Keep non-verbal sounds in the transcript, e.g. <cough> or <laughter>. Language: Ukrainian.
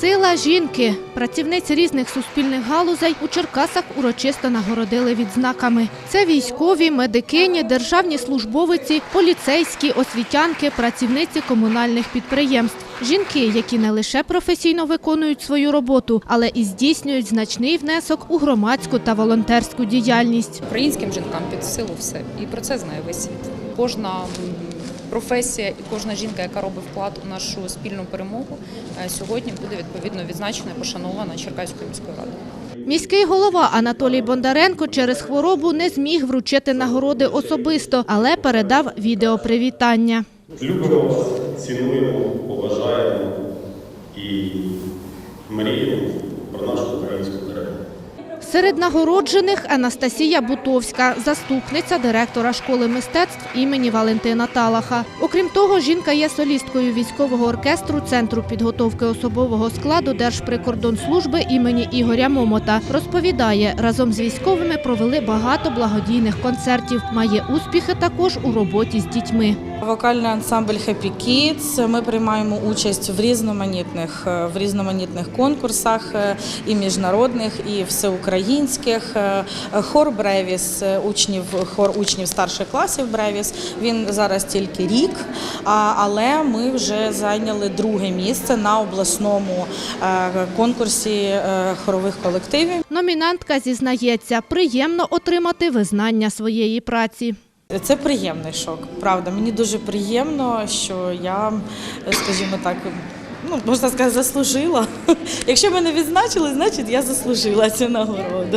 Сила жінки. Працівниць різних суспільних галузей у Черкасах урочисто нагородили відзнаками. Це військові, медикині, державні службовиці, поліцейські, освітянки, працівниці комунальних підприємств. Жінки, які не лише професійно виконують свою роботу, але і здійснюють значний внесок у громадську та волонтерську діяльність. Українським жінкам під силу все. І про це знає весь світ. Кожна професія і кожна жінка, яка робить вклад у нашу спільну перемогу, е, сьогодні буде відповідно відзначена і пошанована Черкаською міською радою. Міський голова Анатолій Бондаренко через хворобу не зміг вручити нагороди особисто, але передав відеопривітання. Любимо вас, цінуємо, поважаємо і мріємо про нашу. Серед нагороджених Анастасія Бутовська, заступниця директора школи мистецтв імені Валентина Талаха. Окрім того, жінка є солісткою військового оркестру Центру підготовки особового складу Держприкордонслужби імені Ігоря Момота. Розповідає, разом з військовими провели багато благодійних концертів. Має успіхи також у роботі з дітьми. Вокальний ансамбль Happy Kids. Ми приймаємо участь в різноманітних е, в різноманітних конкурсах е, і міжнародних, і всеукраїнських. Е, Хор Бревіс, учнів хор учнів старших класів Бревіс. Він зараз тільки рік, але ми вже зайняли друге місце на обласному конкурсі хорових колективів. Номінантка зізнається, приємно отримати визнання своєї праці. Це приємний шок, правда. Мені дуже приємно, що я, скажімо так, ну можна сказати, заслужила. <laughs> Якщо мене відзначили, значить я заслужила цю нагороду.